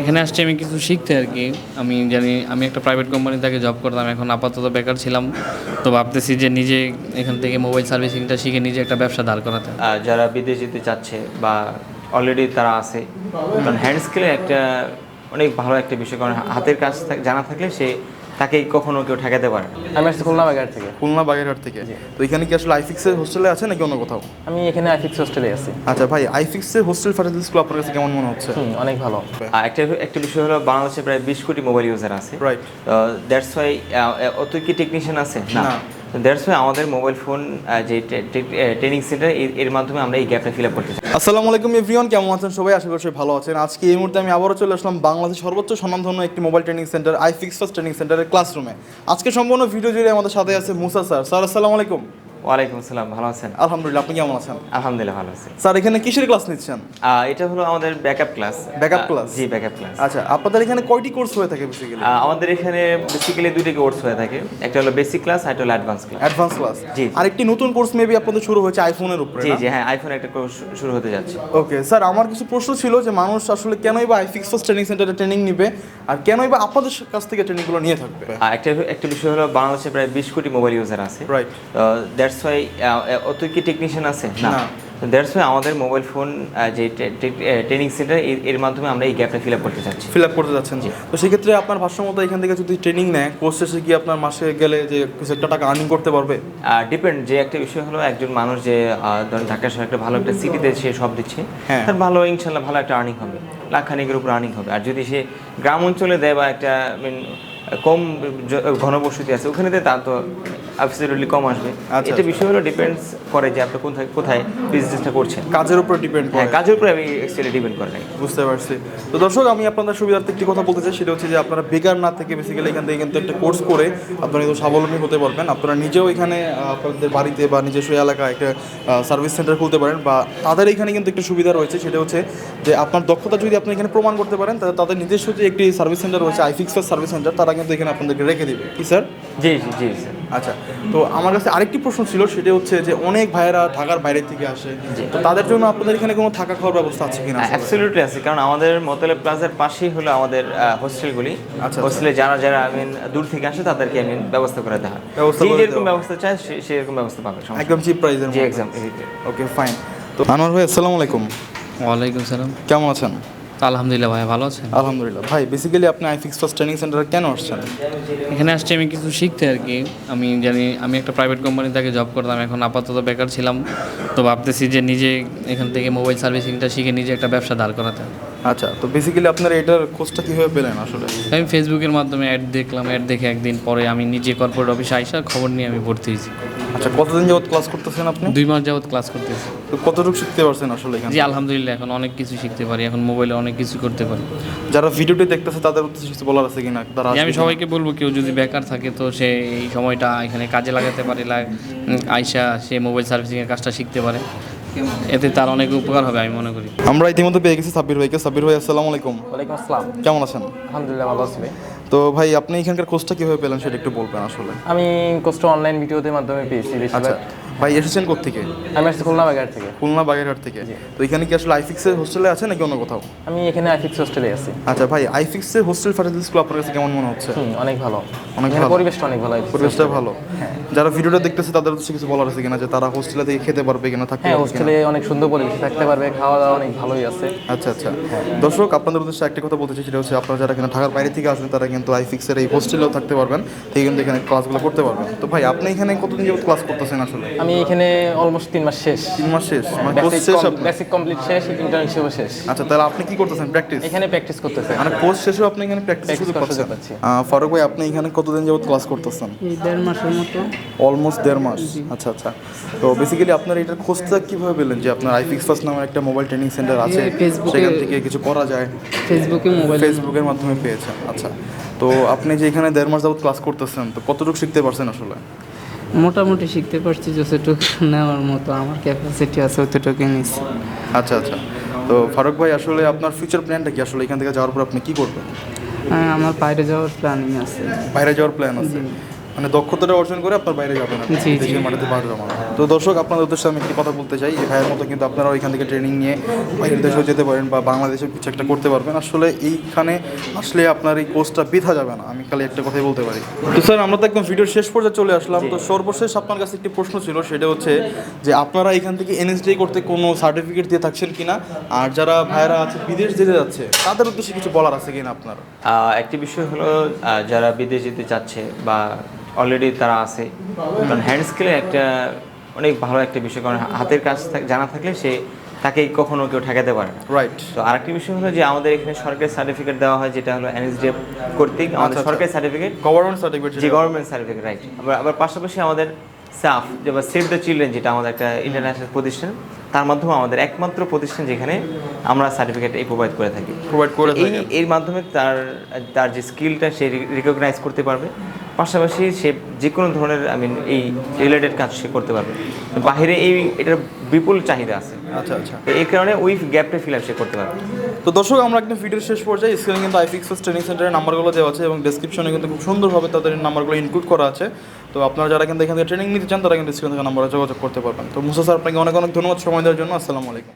এখানে আসছি আমি কিছু শিখতে আর কি। আমি জানি, আমি একটা প্রাইভেট কোম্পানিতে জব করতাম, এখন আপাতত বেকার ছিলাম। তো ভাবতেছি যে নিজে এখান থেকে মোবাইল সার্ভিসিংটা শিখে নিজে একটা ব্যবসা দাঁড় করাতে। যারা বিদেশ যেতে চাচ্ছে বা অলরেডি তারা আছে, কারণ হ্যান্ড স্কিলে একটা অনেক ভালো একটা বিষয়, কারণ হাতের কাজ জানা থাকলে সে তাকে কখনো কেউ ঠেকাতে পারে না। আমি আসছি খুলনা বাগের থেকে। খুলনা বাগেরহাট থেকে? তো এখানে কি আসলে আইফিক্সের হোস্টেলে আছে নাকি অন্য কোথাও? আমি এখানে আইফিক্স হোস্টেলে আছি। আচ্ছা ভাই আইফিক্সের হোস্টেল ফ্যাসিলিটিসগুলো আপনার কাছে কেমন মনে হচ্ছে? হুম অনেক ভালো। আর একটা একটা বিষয় হলো বাংলাদেশে প্রায় বিশ কোটি মোবাইল ইউজার আছে। রাইট দ্যাটস ওয়াই অত কি টেকনিশিয়ান আছে? না। দ্যাটস ওয়াই আমাদের মোবাইল ফোন যে ট্রেনিং সেন্টার এর মাধ্যমে আমরা এই গ্যাপটা ফিল আপ করতে চাই। আসসালামু আলাইকুম এভরিওয়ান কেমন আছেন সবাই? আশা করি ভালো আছেন। আজকে এই মুহূর্তে আমি আবারও চলে আসলাম বাংলাদেশের সর্বোচ্চ স্বনামধন্য একটি mobile training centre I fix first training সেন্টারের ক্লাসরুমে আজকে সম্পূর্ণ ভিডিও জুড়ে আমাদের সাথে আছে মুসা স্যার। স্যার, আসসালামু আলাইকুম। ওয়ালাইকুম আসসালাম ভালো আছেন? আলহামদুলিল্লাহ আপনি কেমন আছেন? আলহামদুলিল্লাহ ভালো আছি। স্যার এখানে কিসের ক্লাস নিচ্ছেন? এটা হলো আমাদের ব্যাকআপ ক্লাস Backup class? জি ব্যাকআপ ক্লাস আচ্ছা আপনাদের এখানে কয়টি কোর্স হয়ে থাকে বেসিক্যালি আমাদের এখানে বেসিক্যালি দুইটা কোর্স হয়ে থাকে। একটা হলো বেসিক ক্লাস আর একটা হলো অ্যাডভান্স ক্লাস অ্যাডভান্স ক্লাস জি। আরেকটি নতুন কোর্স মেবি আপনাদের শুরু হয়েছে আইফোনের উপরে জি জি হ্যাঁ আইফোন একটা কোর্স শুরু হতে যাচ্ছে। ওকে স্যার আমার কিছু প্রশ্ন ছিল যে মানুষ আসলে কেনই বা আইফিক্স ট্রেনিং সেন্টারে ট্রেনিং নিবে আর কেনই বা আপনাদের কাছ থেকে ট্রেনিংগুলো নিয়ে থাকবে? একটা একটা বিষয় হলো বাংলাদেশে প্রায় বিশ কোটি মোবাইল ইউজার আছে। রাইট দ্যাটস ওয়াই অত কি টেকনিশিয়ান আছে? না। দ্যাটস ওয়াই আমাদের মোবাইল ফোন যে ট্রেনিং সেন্টার এর মাধ্যমে আমরা এই গ্যাপটা ফিল আপ করতে চাচ্ছি। ফিল আপ করতে যাচ্ছেন। তো সেক্ষেত্রে আপনার এখান থেকে যদি ট্রেনিং নেয় কোর্স শেষে কি আপনার মাসে গেলে যে কিছু একটা টাকা আর্নিং করতে পারবে? ডিপেন্ড যে একটা বিষয় হলো একজন মানুষ যে ধরেন ঢাকা শহরে একটা ভালো একটা সিটিতে সে সব দিচ্ছে হ্যাঁ। তার ভালো ইনশাল্লাহ ভালো একটা আর্নিং হবে। লাখ খানিকের উপর আর্নিং হবে। আর যদি সে গ্রাম অঞ্চলে দেয় বা একটা কম ঘনবসতি আছে ওখানে দেয় তার তো অ্যাবসলিউটলি কম আসবে। আচ্ছা, এটা বিষয় হলো ডিপেন্ডস করে যে আপনি কোথায় কোথায় বিজনেসটা করছেন। কাজের উপর ডিপেন্ড হ্যাঁ করে। কাজের উপরে আমি অ্যাকচুয়ালি ডিপেন্ড করে নাই। বুঝতে পারছি। তো দর্শক আমি আপনাদের সুবিধার্থে একটি কথা বলতে চাই সেটা হচ্ছে যে আপনারা বেকার না থেকে বেসিক্যালি এখান থেকে কিন্তু একটা কোর্স করে আপনারা কিন্তু স্বাবলম্বী হতে পারবেন। আপনারা নিজেও এখানে আপনাদের বাড়িতে বা নিজস্ব এলাকায় একটা সার্ভিস সেন্টার খুলতে পারেন বা তাদের এখানে কিন্তু একটা সুবিধা রয়েছে সেটা হচ্ছে যে আপনার দক্ষতা যদি আপনি এখানে প্রমাণ করতে পারেন তাহলে তাদের নিজস্ব যে একটি সার্ভিস সেন্টার রয়েছে আইফিক্সার সার্ভিস সেন্টার তারা কিন্তু এখানে আপনাদেরকে রেখে দিবে। কি স্যার? জি জি জি স্যার। আচ্ছা তো আমার কাছে আরেকটি প্রশ্ন ছিল সেটা হচ্ছে যে অনেক ভাইয়েরা ঢাকার বাইরে থেকে আসে। তো তাদের জন্য আপনাদের এখানে কোনো থাকা খাওয়ার ব্যবস্থা আছে কিনা? অ্যাবসলিউটলি আছে কারণ আমাদের মোতালে প্লাজার পাশেই হলো আমাদের হোস্টেলগুলি। আচ্ছা। হোস্টেলে যারা যারা আই মিন দূর থেকে আসে তাদেরকে আমি ব্যবস্থা করে দেওয়া হয়। যেরকম ব্যবস্থা চায় সে সেরকম ব্যবস্থা পাবে একদম চিপ প্রাইসের জি এক্সাম ওকে ফাইন তো আনোয়ার ভাই আসসালামু আলাইকুম। ওয়ালাইকুম সালাম। কেমন আছেন? আলহামদুলিল্লাহ ভাই ভালো আছেন? আলহামদুলিল্লাহ। ভাই বেসিক্যালি আপনি আইফিক্স ফার্স্ট ট্রেনিং সেন্টারে কেন আসছেন? এখানে আসছি আমি কিছু শিখতে আর কি। আমি জানি আমি একটা প্রাইভেট কোম্পানিতে আগে জব করতাম এখন আপাতত বেকার ছিলাম। তো ভাবতেছি যে নিজে এখান থেকে মোবাইল সার্ভিসিংটা শিখে নিজে একটা ব্যবসা দাঁড় করাতে। আচ্ছা তো বেসিক্যালি আপনার এটার খোঁজটা কীভাবে পেলেন আসলে? আমি ফেসবুকের মাধ্যমে অ্যাড দেখলাম অ্যাড দেখে একদিন পরে আমি নিজে কর্পোরেট অফিসে আইসা খবর নিয়ে আমি ভর্তি হয়েছি। আচ্ছা কতদিন যাবত ক্লাস করতেছেন আপনি? দুই মাস যাবত ক্লাস করতেছি। তো কতটুকু শিখতে পারছেন আসলে এখানে? জি আলহামদুলিল্লাহ এখন অনেক কিছু শিখতে পারি এখন মোবাইলে অনেক কিছু করতে পারি। যারা ভিডিওটি দেখতেছে তাদের উদ্দেশ্যে কিছু বলার আছে কিনা? তারা আমি সবাইকে বলব কেউ যদি বেকার থাকে তো সে এই সময়টা এখানে কাজে লাগাতে পারে আইসা সে মোবাইল সার্ভিসিংয়ের কাজটা শিখতে পারে। এতে তার অনেক উপকার হবে আমি মনে করি। আমরা ইতিমধ্যে পেয়ে গেছি সাব্বির ভাইকে। সাব্বির ভাই আসসালামু আলাইকুম। ওয়ালাইকুম আসসালাম। কেমন আছেন? আলহামদুলিল্লাহ ভালো আছি ভাই। তো ভাই আপনি এখানকার কোর্সটা কীভাবে পেলেন সেটা একটু বলবেন আসলে। আমি কোর্সটা অনলাইন ভিডিওদের মাধ্যমে পেয়েছি আচ্ছা। বেশিরভাগ ভাই এসেছেন কোথেকে আমি আসছি খুলনা বাগের থেকে। খুলনা বাগেরহাট থেকে। তো এখানে কি আসলে আইফিক্সের হোস্টেলে আছে নাকি অন্য কোথাও? আমি এখানে আইফিক্স হোস্টেলে আছি। আচ্ছা ভাই আইফিক্সের হোস্টেল ফ্যাসিলিটিসগুলো আপনার কাছে কেমন মনে হচ্ছে? অনেক ভালো। অনেক ভালো। পরিবেশটা অনেক ভালো পরিবেশটা ভালো। যারা ভিডিওটা দেখতেছে তাদের উদ্দেশ্যে কিছু বলার আছে কিনা যে তারা হোস্টেলে থেকে খেতে পারবে কিনা থাকতে হ্যাঁ পারবে হোস্টেলে অনেক সুন্দর পরিবেশ থাকতে পারবে খাওয়া দাওয়া অনেক ভালোই আছে। আচ্ছা আচ্ছা। দর্শক আপনাদের উদ্দেশ্যে একটা কথা বলতে চাই সেটা হচ্ছে আপনারা যারা এখানে ঢাকার বাইরে থেকে আসেন তারা কিন্তু আইফিক্সের এই হোস্টেলেও থাকতে পারবেন। থেকে কিন্তু এখানে ক্লাসগুলো করতে পারবেন। তো ভাই আপনি এখানে কতদিন যাবত ক্লাস করতেছেন আসলে? আমি এখানে অলমোস্ট তিন মাস শেষ। তিন মাস শেষ? মানে কোর্স শেষ আপনার বেসিক কমপ্লিট শেষ ইন্টার্নশিপও শেষ। আচ্ছা তাহলে আপনি কি করতেছেন? প্র্যাকটিস এখানে প্র্যাকটিস করতেছে মানে কোর্স শেষেও আপনি এখানে প্র্যাকটিস শুরু সুযোগ ফারুক ভাই আপনি এখানে কতদিন যাবত ক্লাস করতেছেন? এই দেড় মাসের মতো। অলমোস্ট দেড় মাস? আচ্ছা আচ্ছা। তো বেসিক্যালি আপনার এটার খোঁজটা কীভাবে পেলেন? যে আপনার আইফিক্স ফার্স্ট নামের একটা মোবাইল ট্রেনিং সেন্টার আছে সেখান থেকে কিছু করা যায়। ফেসবুকে মোবাইল ফেসবুকের মাধ্যমে পেয়েছেন। আচ্ছা। তো আপনি যে এখানে দেড় মাস যাবত ক্লাস করতেছেন তো কতটুকু শিখতে পারছেন আসলে? মোটামুটি শিখতে পারছি যতটুকু নেওয়ার মতো। আমার ক্যাপাসিটি আছে অতটুকু নিচ্ছি আচ্ছা আচ্ছা। তো ফারুক ভাই আসলে আপনার ফিউচার প্ল্যানটা কি? আসলে এখান থেকে যাওয়ার পর আপনি কি করবেন? হ্যাঁ, আমার বাইরে যাওয়ার প্ল্যানিং আছে। বাইরে যাওয়ার প্ল্যান আছে। মানে দক্ষতাটা অর্জন করে আপনার বাইরে যাবেন। দেশের মাটিতে যাবেন তো দর্শক আপনাদের উদ্দেশ্যে আমি একটি কথা বলতে চাই এই ভাইয়ের মতো কিন্তু আপনারা এখান থেকে ট্রেনিং নিয়ে বাইরের দেশেও যেতে পারেন বা বাংলাদেশেও কিছু একটা করতে পারবেন। আসলে এইখানে আসলে আপনার এই কোর্সটা বৃথা যাবে না আমি খালি একটা কথাই বলতে পারি। তো স্যার আমরা তো একদম ভিডিওর শেষ পর্যায়ে চলে আসলাম। তো সর্বশেষ আপনার কাছে একটি প্রশ্ন ছিল সেটা হচ্ছে যে আপনারা এখান থেকে এনএসডি করতে কোনো সার্টিফিকেট দিয়ে থাকছেন কিনা? আর যারা ভাইয়েরা আছে বিদেশ যেতে যাচ্ছে তাদের উদ্দেশ্যে কিছু বলার আছে কিনা আপনার? একটি বিষয় হলো যারা বিদেশ যেতে চাচ্ছে বা অলরেডি তারা আছে। কারণ হ্যান্ড স্কিলের একটা অনেক ভালো একটা বিষয় কারণ হাতের কাজ জানা থাকলে সে তাকে কখনো কেউ ঠেকাতে পারে না। রাইট তো আরেকটি বিষয় হলো যে আমাদের এখানে সরকারি সার্টিফিকেট দেওয়া হয় যেটা হলো এনএসডিএফ কর্তৃক। আমাদের আচ্ছা। সরকারি সার্টিফিকেট গভর্নমেন্ট সার্টিফিকেট যে গভর্নমেন্ট সার্টিফিকেট রাইট আবার আবার পাশাপাশি আমাদের সাফ যেমন সেভ দ্য চিলড্রেন যেটা আমাদের একটা ইন্টারন্যাশনাল প্রতিষ্ঠান তার মাধ্যমে আমাদের একমাত্র প্রতিষ্ঠান যেখানে আমরা সার্টিফিকেট এই প্রোভাইড করে থাকি। প্রোভাইড করে এই এর মাধ্যমে তার তার যে স্কিলটা সে রিকগনাইজ করতে পারবে। পাশাপাশি সে যে কোনো ধরনের আই মিন এই রিলেটেড কাজ সে করতে পারবে। বাইরে এই এটার বিপুল চাহিদা আছে। আচ্ছা আচ্ছা। তো এই কারণে ওই গ্যাপটা ফিল আপ সে করতে পারবে। তো দর্শক আমরা একদম ভিডিওর শেষ পর্যায়ে স্ক্রিনে কিন্তু আইফিক্সেস ট্রেনিং সেন্টারের নাম্বারগুলো দেওয়া আছে এবং ডেসক্রিপশনে কিন্তু খুব সুন্দরভাবে তাদের নাম্বারগুলো ইনক্লুড করা আছে। তো আপনারা যারা কিন্তু এখান থেকে ট্রেনিং নিতে চান তারা কিন্তু স্ক্রিনে থাকা নাম্বারে যোগাযোগ করতে পারবেন। তো মুসা স্যার আপনাকে অনেক অনেক ধন্যবাদ সময় দেওয়ার জন্য। আসসালামু আলাইকুম।